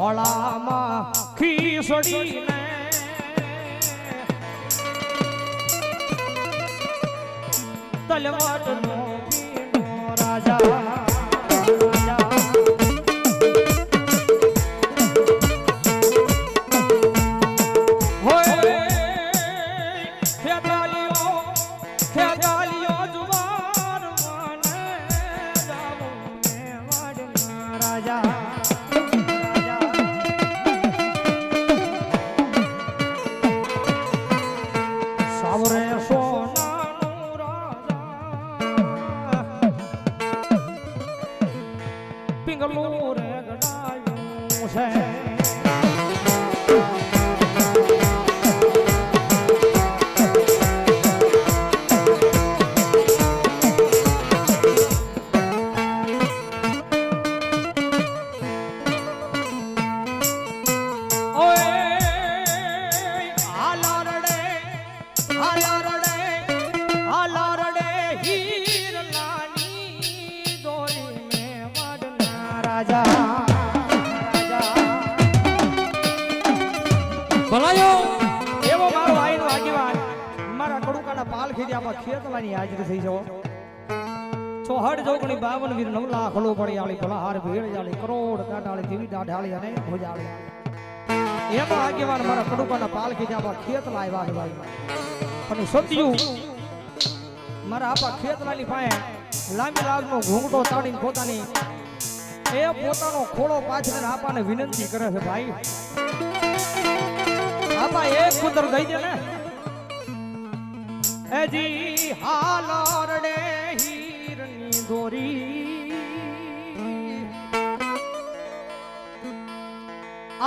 મોળામાં ખીસડીને તલવાટનો સાવરે સોનાનું રાજા. પિંગલું રે ગડાયું છે. ભલાયો. એવો મારો આઈનો આગેવાન મારા કડુકાના પાલ ખેડિયામાં ખેતવાની હાજરી થઈ જવો. ચોહડ જોગણી બાવન વીર નવ લાખ લો પડી આળી ભલા હાર ભેળ જાળી કરોડ કાટાળી દેવી દાઢાળી અને ભોજાળી. એમાં આગેવાન મારા કડુકાના પાલ ખેડિયામાં ખેતલા આવ્યા છે ભાઈ. અને સત્યું મારા આપા ખેતલાની પાસે લાંબી લાગનો ઘૂંઘટો તાડીને પોતાની એ પોતાનો ખોળો પાછળ આપાને વિનંતી કરે છે, ભાઈ, આપા એક કુદર દઈ દે ને. એજી હાલરડે હીરની દોરી.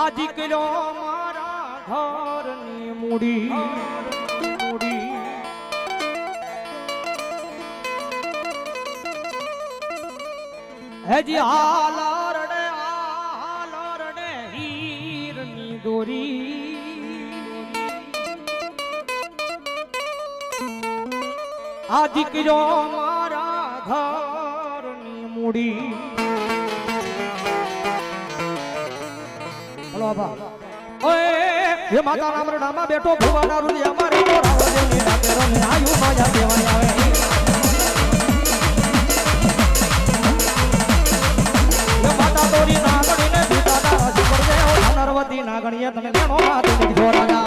આ દીકરો ઘરની મૂડી મૂડી હેજી હાલરડે હાલરડે હીરની દોરી આ દીકરો મારા ઘરની મૂડી ઓય એ માતા રામરડામાં બેઠો ભુવાના રૂજી અમારે તો રાવદેવની ડાકે રમે. આયુ માયા દેવાય આવે એ માતા તોરી નાગણીને દીધા તારા જીવન દેવો નરવતી નાગણીએ તમે લેણો મારી જોરાના